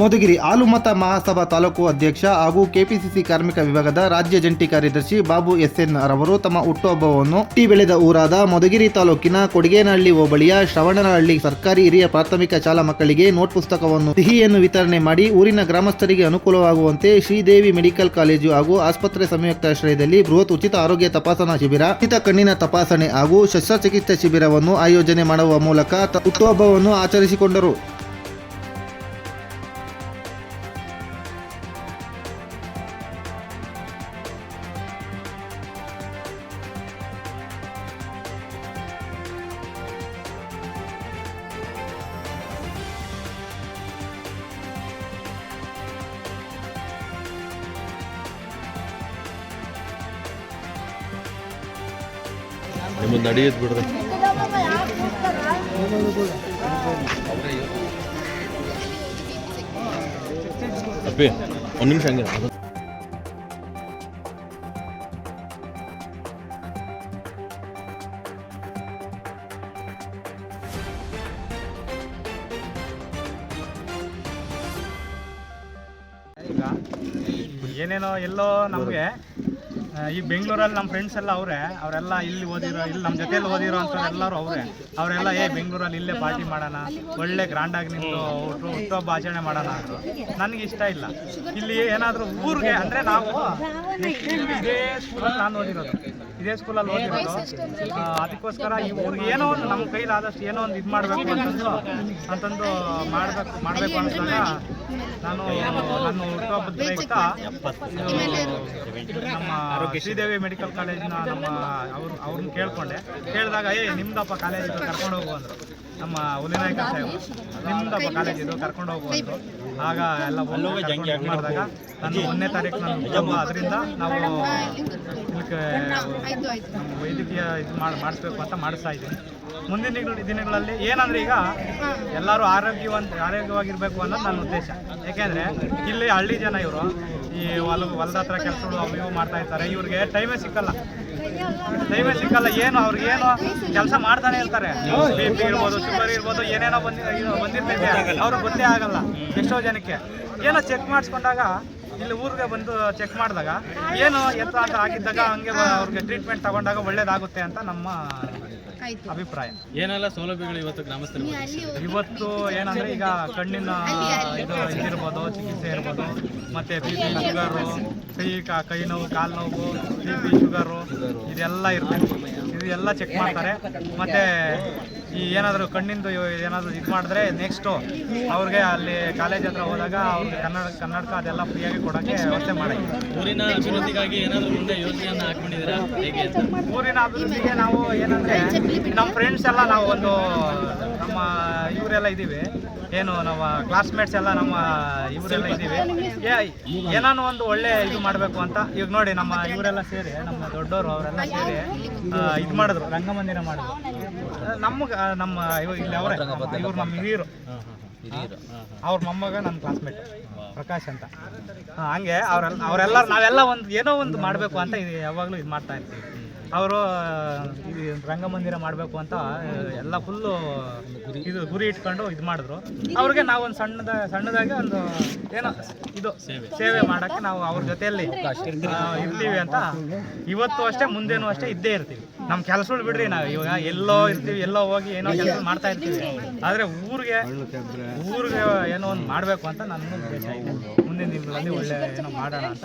ಮಧುಗಿರಿ ಆಲುಮತ ಮಹಾಸಭಾ ತಾಲೂಕು ಅಧ್ಯಕ್ಷ ಹಾಗೂ ಕೆಪಿಸಿಸಿ ಕಾರ್ಮಿಕ ವಿಭಾಗದ ರಾಜ್ಯ ಜಂಟಿ ಕಾರ್ಯದರ್ಶಿ ಬಾಬು ಎಸ್ ಎನ್ ರವರು ತಮ್ಮ ಹುಟ್ಟುಹಬ್ಬವನ್ನು ಟಿ ಬೆಳೆದ ಊರಾದ ಮಧುಗಿರಿ ತಾಲೂಕಿನ ಕೊಡಿಗೇನಹಳ್ಳಿ ಹೋಬಳಿಯ ಶ್ರವಣನಹಳ್ಳಿ ಸರ್ಕಾರಿ ಹಿರಿಯ ಪ್ರಾಥಮಿಕ ಶಾಲಾ ಮಕ್ಕಳಿಗೆ ನೋಟ್ ಪುಸ್ತಕವನ್ನು ಸಿಹಿಯನ್ನು ವಿತರಣೆ ಮಾಡಿ ಊರಿನ ಗ್ರಾಮಸ್ಥರಿಗೆ ಅನುಕೂಲವಾಗುವಂತೆ ಶ್ರೀದೇವಿ ಮೆಡಿಕಲ್ ಕಾಲೇಜು ಹಾಗೂ ಆಸ್ಪತ್ರೆ ಸಂಯುಕ್ತಾಶ್ರಯದಲ್ಲಿ ಬೃಹತ್ ಉಚಿತ ಆರೋಗ್ಯ ತಪಾಸಣಾ ಶಿಬಿರ ಉಚಿತ ಕಣ್ಣಿನ ತಪಾಸಣೆ ಹಾಗೂ ಶಸ್ತ್ರಚಿಕಿತ್ಸೆ ಶಿಬಿರವನ್ನು ಆಯೋಜನೆ ಮಾಡುವ ಮೂಲಕ ಹುಟ್ಟುಹಬ್ಬವನ್ನು ಆಚರಿಸಿಕೊಂಡರು. ನಿಮ್ಮದು ನಡೆಯುತ್ತೆ ಬಿಡ್ರಿ. ಅಪ್ಪಿ ಒಂದು ನಿಮಿಷ ಹಂಗೆ ಏನೇನೋ ಎಲ್ಲೋ ನಮಗೆ ಈ ಬೆಂಗಳೂರಲ್ಲಿ ನಮ್ಮ ಫ್ರೆಂಡ್ಸ್ ಎಲ್ಲ ಅವರೇ. ಅವರೆಲ್ಲ ಇಲ್ಲಿ ಓದಿರೋ ಇಲ್ಲಿ ನಮ್ಮ ಜೊತೆಯಲ್ಲಿ ಓದಿರೋ ಅಂಥವ್ರು ಎಲ್ಲರೂ ಅವರೇ. ಅವರೆಲ್ಲ ಏ ಬೆಂಗಳೂರಲ್ಲಿ ಇಲ್ಲೇ ಪಾರ್ಟಿ ಮಾಡೋಣ. ಒಳ್ಳೆ ಗ್ರ್ಯಾಂಡಾಗಿ ನಿಂತು ಹುಟ್ಟು ಹುಟ್ಟುಹಬ್ಬ ಆಚರಣೆ ಮಾಡೋಣ ಅಂದರು. ನನಗೆ ಇಷ್ಟ ಇಲ್ಲ. ಇಲ್ಲಿ ಏನಾದರೂ ಊರಿಗೆ ಅಂದರೆ ನಾವು ಇದೇ ಸ್ಕೂಲಲ್ಲಿ ನಾನು ಓದಿರೋದು. ಇದೇ ಸ್ಕೂಲಲ್ಲಿ ಓದಿರೋದು. ಅದಕ್ಕೋಸ್ಕರ ಈ ಊರಿಗೆ ಏನೋ ಒಂದು ನಮ್ಮ ಕೈಲಾದಷ್ಟು ಏನೋ ಒಂದು ಇದು ಮಾಡಬೇಕು ಅಂತಂದು ಅಂತಂದು ಮಾಡಬೇಕು ಮಾಡಬೇಕು ಅನ್ಸಿದಾಗ ನಾನು ನನ್ನ ಹುಟ್ಟುಹಬ್ಬದ ಪ್ರಯುಕ್ತ ನಮ್ಮ ಶ್ರೀದೇವಿ ಮೆಡಿಕಲ್ ಕಾಲೇಜಿನ ನಮ್ಮ ಅವ್ರು ಅವ್ರನ್ನ ಕೇಳಿಕೊಂಡೆ. ಕೇಳಿದಾಗ ಏ ನಿಮ್ದಪ್ಪ ಕಾಲೇಜ್ ಇದು ಕರ್ಕೊಂಡು ಹೋಗು ಅಂದರು. ನಮ್ಮ ಹುಲಿನಾಯಕ ಸಾಹೇಬ್ ನಿಮ್ದಪ್ಪ ಕಾಲೇಜ್ ಇದು ಕರ್ಕೊಂಡು ಹೋಗುವಂತ ಆಗ ಎಲ್ಲ ಹೋಗಿ ಮಾಡಿದಾಗ ನಾನು ಒಂದನೇ ತಾರೀಕು ನಾನು ಅದರಿಂದ ನಾವು ಇದಕ್ಕೆ ನಮ್ಮ ವೈದ್ಯಕೀಯ ಇದು ಮಾಡಿ ಮಾಡಿಸ್ಬೇಕು ಅಂತ ಮಾಡಿಸ್ತಾ ಇದ್ದೀನಿ. ಮುಂದಿನ ದಿನಗಳಲ್ಲಿ ಏನಂದ್ರೆ ಈಗ ಎಲ್ಲರೂ ಆರೋಗ್ಯವಂತ ಆರೋಗ್ಯವಾಗಿರ್ಬೇಕು ಅನ್ನೋದು ನನ್ನ ಉದ್ದೇಶ. ಯಾಕೆಂದ್ರೆ ಇಲ್ಲಿ ಹಳ್ಳಿ ಜನ ಇವರು ಈ ಹೊಲ ಹೊಲದ ಹತ್ರ ಕೆಲಸಗಳು ಅವು ಇವು ಮಾಡ್ತಾ ಇರ್ತಾರೆ. ಇವ್ರಿಗೆ ಟೈಮೇ ಸಿಕ್ಕಲ್ಲ. ಟೈಮೇ ಸಿಕ್ಕಲ್ಲ ಏನು ಅವ್ರಿಗೆ ಏನು ಕೆಲಸ ಮಾಡ್ತಾನೆ ಇರ್ತಾರೆ. ಬಿಪಿ ಇರ್ಬೋದು ಶುಗರ್ ಇರ್ಬೋದು ಏನೇನೋ ಬಂದಿ ಬಂದಿರ್ತೈತೆ. ಅವ್ರಿಗೆ ಗೊತ್ತೇ ಆಗಲ್ಲ ಎಷ್ಟೋ ಜನಕ್ಕೆ. ಏನೋ ಚೆಕ್ ಮಾಡಿಸ್ಕೊಂಡಾಗ ಇಲ್ಲಿ ಊರಿಗೆ ಬಂದು ಚೆಕ್ ಮಾಡಿದಾಗ ಏನು ಎತ್ತ ಅಂತ ಆಗಿದ್ದಾಗ ಹಂಗೆ ಅವ್ರಿಗೆ ಟ್ರೀಟ್ಮೆಂಟ್ ತಗೊಂಡಾಗ ಒಳ್ಳೇದಾಗುತ್ತೆ ಅಂತ ನಮ್ಮ ಅಭಿಪ್ರಾಯ. ಏನೆಲ್ಲ ಸೌಲಭ್ಯಗಳು ಇವತ್ತು ಗ್ರಾಮಸ್ಥರು ಇವತ್ತು ಏನಂದ್ರೆ ಈಗ ಕಣ್ಣಿನ ಇದು ಇದಿರ್ಬೋದು ಚಿಕಿತ್ಸೆ ಇರ್ಬೋದು. ಮತ್ತೆ ಬಿ ಪಿ ಶುಗರು ಕೈ ಕಾ- ಕೈ ನೋವು ಕಾಲು ನೋವು ಬಿ ಪಿ ಶುಗರು ಇದೆಲ್ಲ ಇರ್ತದೆ. ಇದು ಎಲ್ಲ ಚೆಕ್ ಮಾಡ್ತಾರೆ. ಮತ್ತೆ ಈ ಏನಾದರೂ ಕಣ್ಣಿಂದು ಏನಾದರೂ ಇದು ಮಾಡಿದ್ರೆ ನೆಕ್ಸ್ಟು ಅವ್ರಿಗೆ ಅಲ್ಲಿ ಕಾಲೇಜ್ ಹತ್ರ ಹೋದಾಗ ಅವ್ರಿಗೆ ಕನ್ನಡ ಕನ್ನಡಕ ಅದೆಲ್ಲ ಫ್ರೀಯಾಗಿ ಕೊಡೋಕ್ಕೆ ವ್ಯವಸ್ಥೆ ಮಾಡಿ ಊರಿನ ಅಭಿವೃದ್ಧಿಗಾಗಿ ಏನಾದರೂ ಮುಂದೆ ಯೋಜನೆಯನ್ನು ಹಾಕೊಂಡಿದ್ದೀರಾ ಹೇಗೆ ಊರಿನ ಅಭಿವೃದ್ಧಿಗೆ ನಾವು ಏನಂದರೆ ನಮ್ಮ ಫ್ರೆಂಡ್ಸ್ ಎಲ್ಲ ನಾವು ಒಂದು ನಮ್ಮ ಇವರೆಲ್ಲ ಇದ್ದೀವಿ. ಏನು ನಮ್ಮ ಕ್ಲಾಸ್ಮೇಟ್ಸ್ ಎಲ್ಲ ನಮ್ಮ ಇವರೆಲ್ಲ ಇದ್ದೀವಿ. ಏನಾನು ಒಂದು ಒಳ್ಳೆ ಇದು ಮಾಡಬೇಕು ಅಂತ. ಈಗ ನೋಡಿ ನಮ್ಮ ಇವರೆಲ್ಲ ಸೇರಿ, ನಮ್ಮ ದೊಡ್ಡವರು ಅವರೆಲ್ಲ ಸೇರಿ ಇದು ಮಾಡಿದ್ರು, ರಂಗಮಂದಿರ ಮಾಡಿದ್ರು. ನಮ್ಗೆ ನಮ್ಮ ಇಲ್ಲಿ ಅವರೇ, ಇವ್ರು ನಮ್ಮ ಹಿರಿಯರು. ಅವ್ರ ಮೊಮ್ಮಗ ನನ್ನ ಕ್ಲಾಸ್ಮೇಟ್ ಪ್ರಕಾಶ್ ಅಂತ. ಹಂಗೆ ಅವರೆಲ್ಲ ಅವರೆಲ್ಲ ನಾವೆಲ್ಲ ಒಂದು, ಏನೋ ಒಂದು ಮಾಡಬೇಕು ಅಂತ ಯಾವಾಗಲೂ ಇದು ಮಾಡ್ತಾ ಇರ್ತೀವಿ. ಅವರು ಈ ರಂಗಮಂದಿರ ಮಾಡಬೇಕು ಅಂತ ಎಲ್ಲ ಫುಲ್ಲು ಇದು ಗುರಿ ಇಟ್ಕೊಂಡು ಇದು ಮಾಡಿದ್ರು. ಅವ್ರಿಗೆ ನಾವು ಒಂದು ಸಣ್ಣದ ಸಣ್ಣದಾಗಿ ಒಂದು ಏನೋ ಇದು ಸೇವೆ ಮಾಡೋಕ್ಕೆ ನಾವು ಅವ್ರ ಜೊತೆಯಲ್ಲಿ ಇರ್ತೀವಿ ಅಂತ ಇವತ್ತು ಅಷ್ಟೇ ಮುಂದೇನು ಅಷ್ಟೇ ಇದ್ದೇ ಇರ್ತೀವಿ. ನಮ್ಮ ಕೆಲಸಗಳು ಬಿಡ್ರಿ ನಾವು ಇವಾಗ ಎಲ್ಲೋ ಇರ್ತೀವಿ ಎಲ್ಲೋ ಹೋಗಿ ಏನೋ ಕೆಲಸ ಮಾಡ್ತಾ ಇರ್ತೀವಿ. ಆದರೆ ಊರಿಗೆ ಊರಿಗೆ ಏನೋ ಒಂದು ಮಾಡಬೇಕು ಅಂತ ನನ್ನ ಉದ್ದೇಶ ಇದೆ. ಮುಂದಿನ ದಿನಗಳಲ್ಲಿ ಒಳ್ಳೆ ಏನೋ ಮಾಡೋಣ ಅಂತ.